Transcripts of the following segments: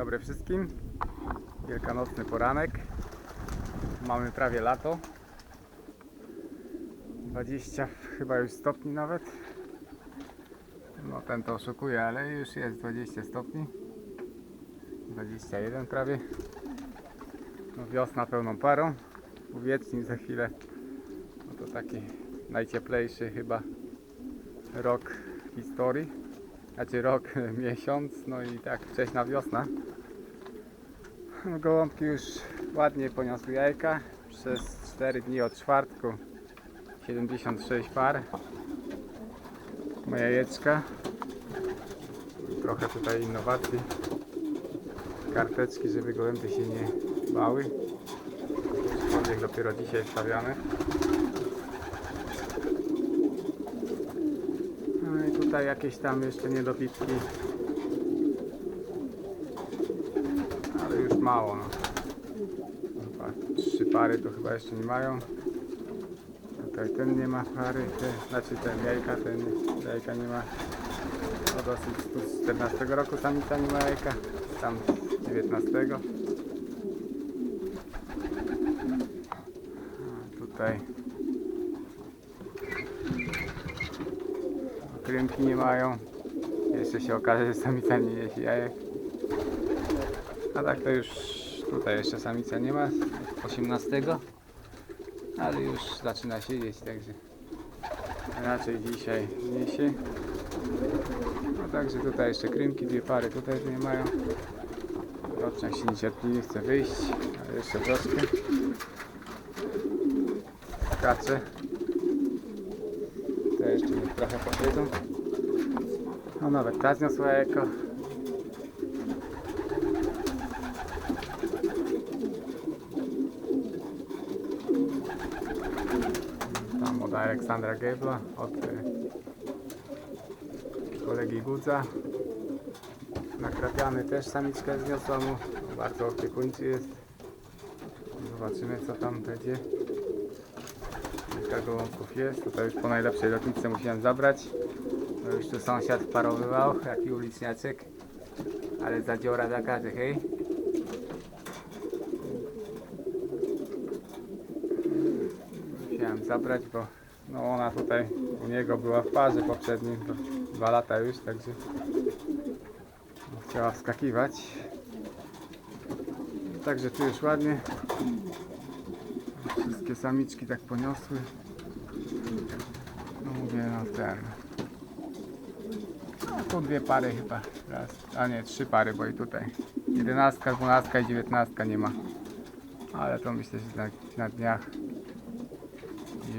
dobry wszystkim. Wielkanocny poranek. Mamy prawie lato. 20 chyba już stopni nawet. No ten to oszukuje, ale już jest 20 stopni. 21 prawie. No, wiosna pełną parą. Uwiecznił za chwilę. No to taki najcieplejszy chyba rok historii. Znaczy rok, miesiąc, no i tak wcześna wiosna. Gołąbki już ładnie poniosły jajka. Przez 4 dni od czwartku 76 par. Moja jajeczka. Trochę tutaj innowacji. Karteczki, żeby gołębie się nie bały. Aczkolwiek dopiero dzisiaj wstawiane. No i tutaj jakieś tam jeszcze niedopitki. Ale już mało no. Chyba trzy pary to chyba jeszcze nie mają. Tutaj ten nie ma pary, ten, znaczy ten jajka, ten jajka nie ma. No dosyć z 14 roku samica nie ma jajka, tam z 19. A tutaj krymki nie mają. Jeszcze się okaże, że samica nie jeść jajek. A tak to już tutaj jeszcze samica nie ma, 18. Ale już zaczyna się jeść, także raczej dzisiaj niesie. No także tutaj jeszcze krymki, dwie pary tutaj nie mają. Roczniak się niecierpliwie chce wyjść, ale jeszcze troszkę. Skacze. Trochę posiedzą. No nawet ta zniosła jajko. Tam od Aleksandra Gebla, od y, kolegi Gudza. Nakrapiany też samiczkę zniosła mu. Bardzo opiekuńczy jest. Zobaczymy co tam będzie. Kilka gołąbków jest. Tutaj już po najlepszej lotnicy musiałem zabrać. No już tu sąsiad parowywał, jaki uliczniaczek. Ale zadziora taka, że hej. Musiałem zabrać, bo no ona tutaj u niego była w parze poprzednim, dwa lata już, także chciała wskakiwać. Także tu już ładnie. Wszystkie samiczki tak poniosły. No mówię, no ten. No, dwie pary chyba. Raz, a nie, trzy pary, bo i tutaj. Jedenastka, dwunastka i dziewiętnastka nie ma. Ale to myślę, że na, na dniach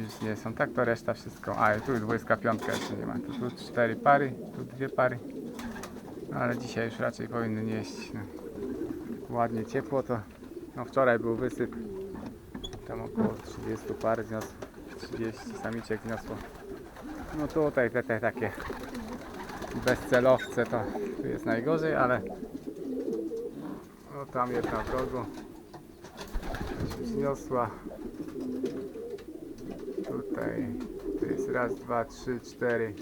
już nie są. Tak to reszta wszystko. A i tu 25 jeszcze nie ma. Tu, tu cztery pary, tu dwie pary. No, ale dzisiaj już raczej powinny nieść. No. Ładnie ciepło to. No wczoraj był wysyp. Tam około 30 par zniosło. 30 samiczek zniosło. No tutaj te, te takie bezcelowce to jest najgorzej, ale no tam jedna w rogu zniosła. Tutaj to jest raz, dwa, trzy, cztery,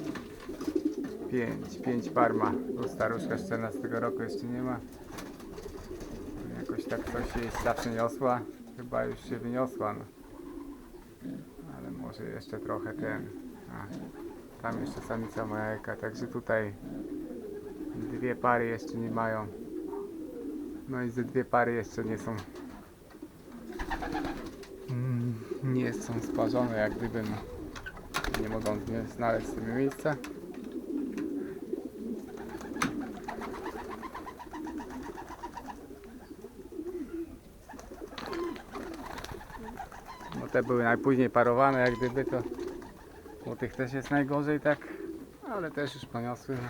pięć, pięć par ma. Tu staruszka z 14 roku jeszcze nie ma. Jakoś tak coś jej zawsze niosła. Chyba już się wyniosła. Ale może jeszcze trochę ten. A, tam jeszcze samica ma jajka, także tutaj dwie pary jeszcze nie mają. No i ze dwie pary jeszcze nie są mm, nie są sparzone jak gdyby no, nie mogą znaleźć sobie miejsca. No te były najpóźniej parowane jak gdyby to u tych też jest najgorzej tak, ale też już poniosły. No.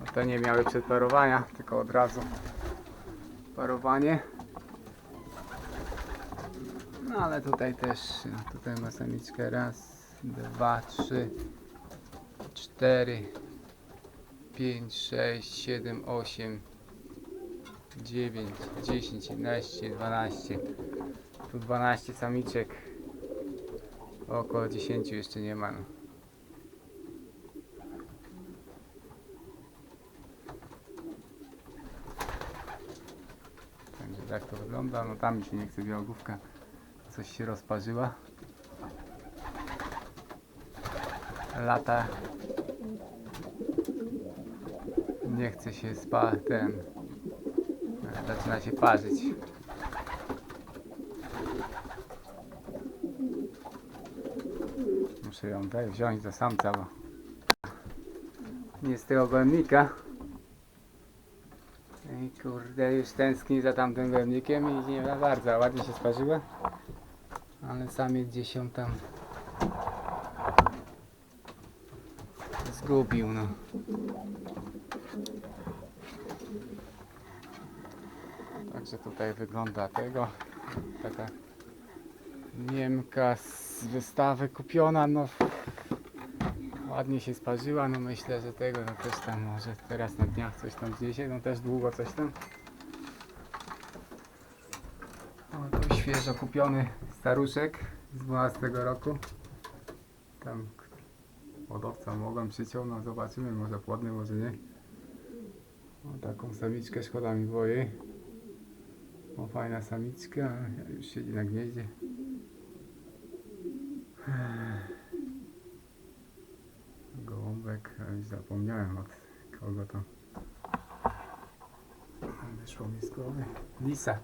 No te nie miały przedparowania, tylko od razu parowanie. No ale tutaj też, no, tutaj ma samiczkę raz, dwa, trzy, cztery, pięć, sześć, siedem, osiem, dziewięć, dziesięć, jedenaście, dwanaście. Tu 12 samiczek. Około 10 jeszcze nie ma. No. jak to wygląda. No tam mi się nie chce białogłówka. Coś się rozparzyła. Lata. Nie chce się spa ten. Zaczyna się parzyć. Muszę ją tutaj wziąć do samca, bo nie z tego gołębnika. I kurde, już tęskni za tamtym gołębnikiem i nie za bardzo. Ładnie się sparzyła. Ale samiec gdzieś się tam zgubił, no. Także tutaj wygląda tego. Taka Niemka z wystawy kupiona, no ładnie się sparzyła, no myślę, że tego no też tam może teraz na dniach coś tam zniesie, no też długo coś tam. O, tu świeżo kupiony staruszek z 12 roku. Tam hodowca mogłem przyciął, no zobaczymy, może płodny, może nie. O, taką samiczkę szkoda mi było jej. O, fajna samiczka, już siedzi na gnieździe. Gołąbek, a już zapomniałem od kogo to wyszło mi z głowy. Lisa,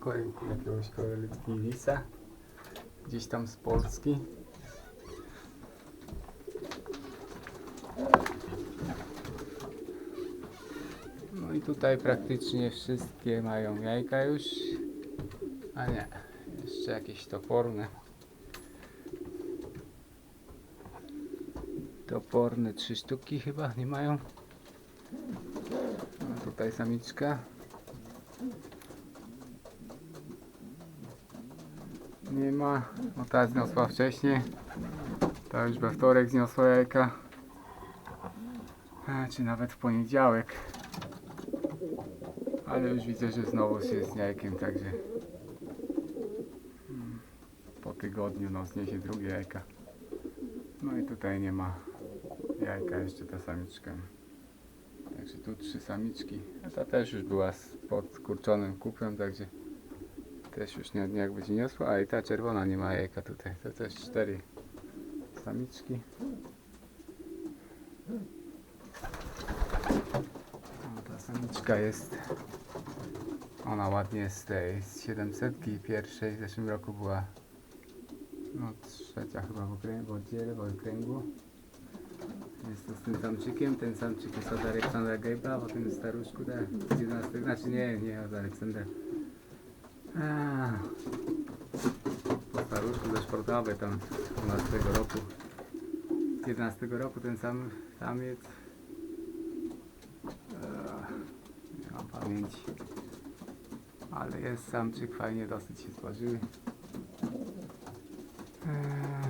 jakiegoś kolegi Lisa, gdzieś tam z Polski. No i tutaj praktycznie wszystkie mają jajka już, a nie, jeszcze jakieś toporne. Toporne trzy sztuki chyba nie mają. A tutaj samiczka. Nie ma. No ta zniosła wcześniej. Ta już we wtorek zniosła jajka. A, czy nawet w poniedziałek. Ale już widzę, że znowu się z jajkiem, także mm, po tygodniu no zniesie drugie jajka. No i tutaj nie ma jajka, jeszcze ta samiczka. Także tu trzy samiczki. A ta też już była z podkurczonym kupem, także też już nie, nie jakby się niosła. A i ta czerwona nie ma jajka tutaj. To też cztery samiczki. O, ta samiczka jest. Ona ładnie z tej z 700 pierwszej w zeszłym roku była no trzecia chyba w okręgu, w oddziale, w okręgu. Jest to z tym samczykiem, ten samczyk jest od Aleksandra Gejba, po tym staruszku, tak, z 11, znaczy nie, nie od Aleksandra. A, po staruszku ze sportowej tam z 12 roku. Z 11 roku ten sam samiec. Eee, nie mam pamięci. Ale jest samczyk, fajnie dosyć się złożyły. Eee.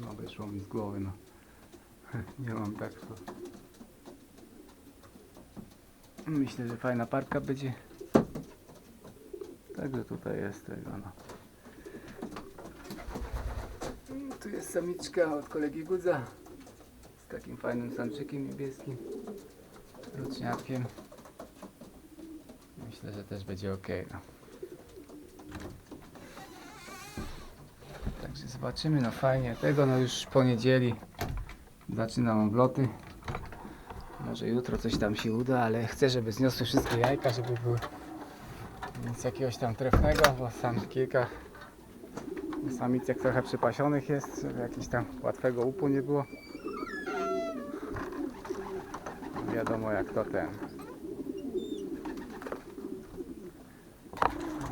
No wyszło z głowy, no. Nie mam tak to. Myślę, że fajna parka będzie. Także tutaj jest tego, no. Mm, Tu jest samiczka od kolegi Gudza. Z takim fajnym samczykiem niebieskim. Roczniakiem. Myślę, że też będzie ok, no. Także zobaczymy, no fajnie. Tego no już po niedzieli zaczynam obloty. Może jutro coś tam się uda, ale chcę, żeby zniosły wszystkie jajka, żeby były nic jakiegoś tam trefnego, bo sam kilka samicek trochę przypasionych jest, żeby jakiegoś tam łatwego upu nie było. Wiadomo jak to ten.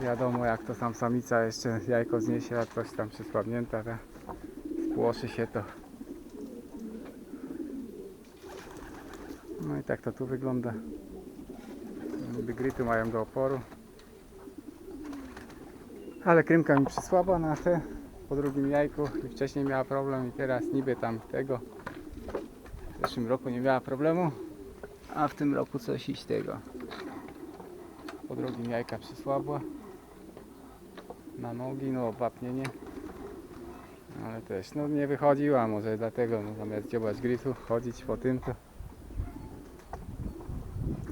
Wiadomo jak to sam samica jeszcze jajko zniesie, a coś tam przysłabnięta, to spłoszy się to. No i tak to tu wygląda. Niby gryty mają do oporu. Ale krymka mi przysłaba na te po drugim jajku i wcześniej miała problem i teraz niby tam tego w zeszłym roku nie miała problemu, a w tym roku coś iść tego. Po drugim jajka przysłabła na nogi, no wapnienie. Ale też, no nie wychodziła może dlatego, no, zamiast dziobać gritu, chodzić po tym to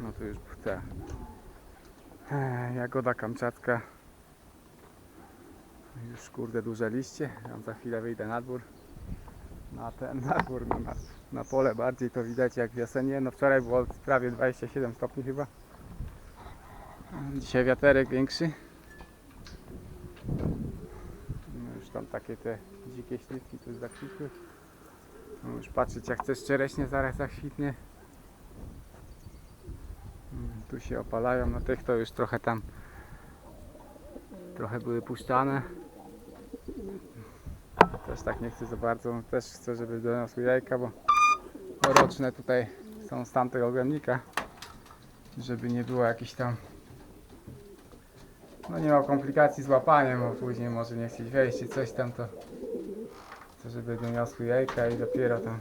no to już chce Jagoda kamczacka. Już kurde duże liście. Ja za chwilę wyjdę na dwór. Na ten, na dwór, no, na, na pole bardziej to widać jak wiosenie. No wczoraj było prawie 27 stopni chyba. Dzisiaj wiaterek większy. No już tam takie te dzikie śliwki tu zakwitły. No już patrzeć jak też czereśnie zaraz zakwitnie. Mm, Tu się opalają, no tych to już trochę tam trochę były puszczane. Też tak nie chcę za bardzo, no też chcę, żeby doniosły jajka, bo roczne tutaj są z tamtego ogrodnika, żeby nie było jakichś tam no nie ma komplikacji z łapaniem, bo później może nie chcieć wejść czy coś tam, to chcę, żeby doniosły jajka i dopiero tam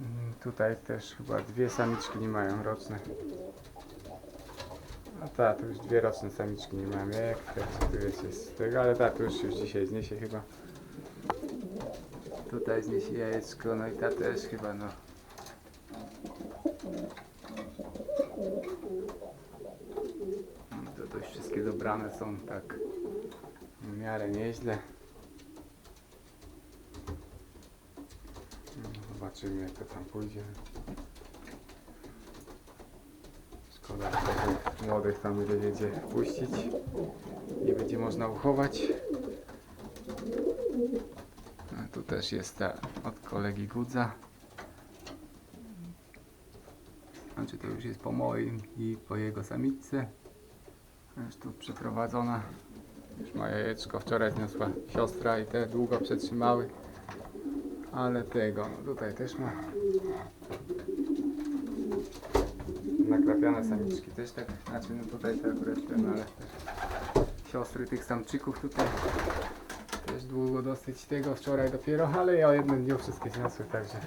Mm, Tutaj też chyba dwie samiczki nie mają roczne. A ta, tu już dwie roczne samiczki nie jajek, także tu jest, jest tego, ale ta tu już, już dzisiaj zniesie chyba. Tutaj zniesie jajeczko, no i ta też chyba no. No To dość dobrane są tak w miarę nieźle. No, Zobaczymy jak to tam pójdzie. Szkoda, że młodych tam będzie puścić. Nie będzie można uchować. A tu też jest ta od kolegi Gudza. Znaczy to już jest po moim i po jego samiczce. Już tu przeprowadzona. Już ma jajeczko. Wczoraj zniosła siostra i te długo przetrzymały. Ale tego, no tutaj też ma. Nakrapiane samiczki też tak, znaczy no tutaj te akurat ten, ale też siostry tych samczyków tutaj też długo dosyć tego, wczoraj dopiero, ale ja o jednym dniu wszystkie zniosły, także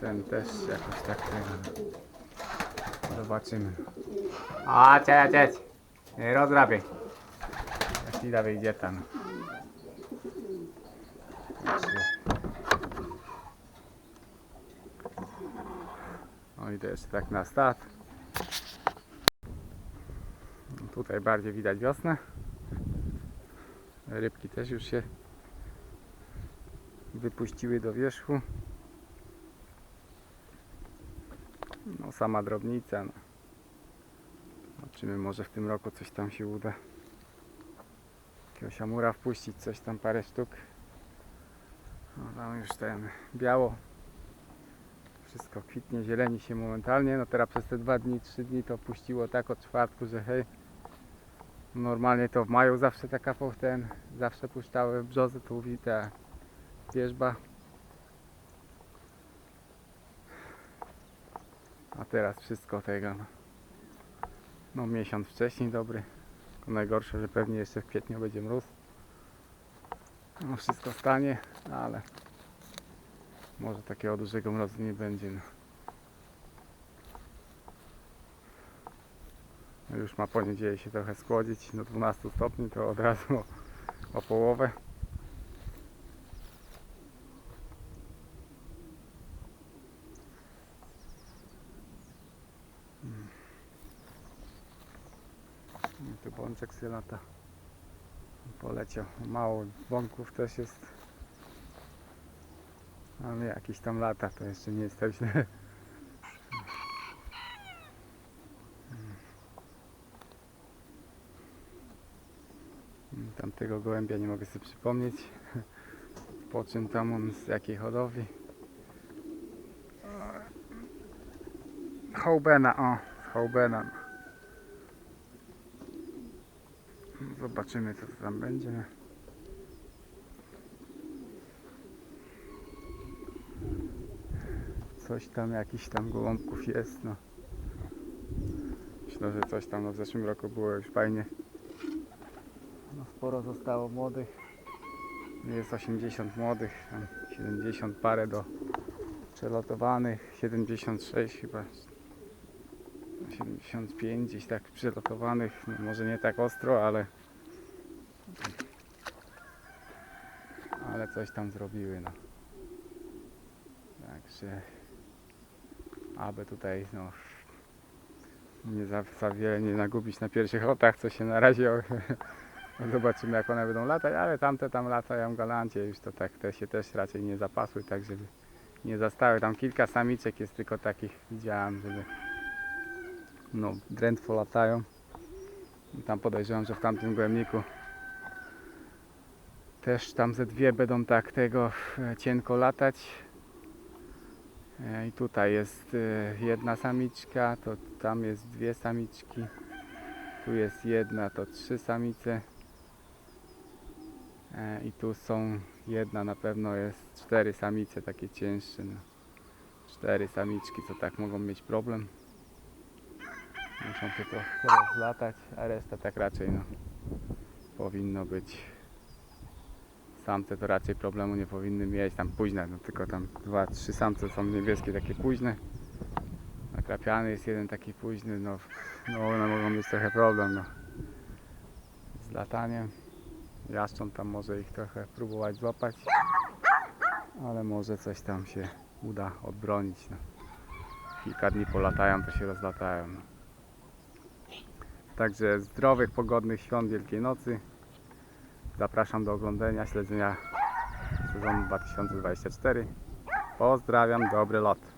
ten też jakoś tak tego. Zobaczymy. Cześć, cześć. Nie rozrabiaj. Chwila wyjdzie tam. O i to jeszcze tak na start. Tutaj bardziej widać wiosnę. Rybki też już się wypuściły do wierzchu. No sama drobnica. No. Zobaczymy może w tym roku coś tam się uda. Jakiegoś amura wpuścić, coś tam parę sztuk. No tam już ten biało. Wszystko kwitnie, zieleni się momentalnie. No teraz przez te dwa dni, trzy dni to puściło tak od czwartku, że hej. Normalnie to w maju zawsze taka ten, zawsze puszczały brzozy, tu ta wierzba. A teraz wszystko tego. No, no miesiąc wcześniej dobry. Tylko najgorsze, że pewnie jeszcze w kwietniu będzie mróz. No wszystko stanie, ale może takiego dużego mrozu nie będzie. No. No Już ma poniedziałek się trochę schłodzić do 12 stopni, to od razu o, o połowę. Bączek się lata. Poleciał. Mało bąków też jest. Ale jakiś tam lata, to jeszcze nie jest tak Tamtego gołębia nie mogę sobie przypomnieć. Po czym tam on z jakiej hodowli? Hołbena, o, Hołbena. Zobaczymy co to tam będzie. Coś tam, jakiś tam gołąbków jest, no. Myślę, że coś tam no, w zeszłym roku było już fajnie. No sporo zostało młodych. Jest 80 młodych, tam 70 parę do przelotowanych, 76 chyba. 75 gdzieś tak przelotowanych, no może nie tak ostro, ale ale coś tam zrobiły, no. Także aby tutaj no nie za, za wiele nie nagubić na pierwszych lotach, co się na razie zobaczymy jak one będą latać, ale tamte tam latają galancie, już to tak te się też raczej nie zapasły, tak żeby nie zastały. Tam kilka samiczek jest tylko takich, widziałem, żeby no drętwo latają. I tam podejrzewam, że w tamtym głębniku też tam ze dwie będą tak tego e, cienko latać. E, I tutaj jest e, jedna samiczka, to tam jest dwie samiczki. Tu jest jedna, to trzy samice. I tu są jedna na pewno jest cztery samice takie cięższe. No. Cztery samiczki, co tak mogą mieć problem. Muszą się trochę rozlatać, a reszta tak raczej no, powinno być. Samce to raczej problemu nie powinny mieć, tam późne, no tylko tam dwa, trzy samce są niebieskie takie późne. Nakrapiany jest jeden taki późny, no, no one mogą mieć trochę problem no, z lataniem. Jaszcząb tam może ich trochę próbować złapać, ale może coś tam się uda odbronić. No. Kilka dni polatają, to się rozlatają. No. Także zdrowych, pogodnych świąt Wielkiej Nocy. Zapraszam do oglądania, śledzenia sezonu 2024. Pozdrawiam, dobry lot.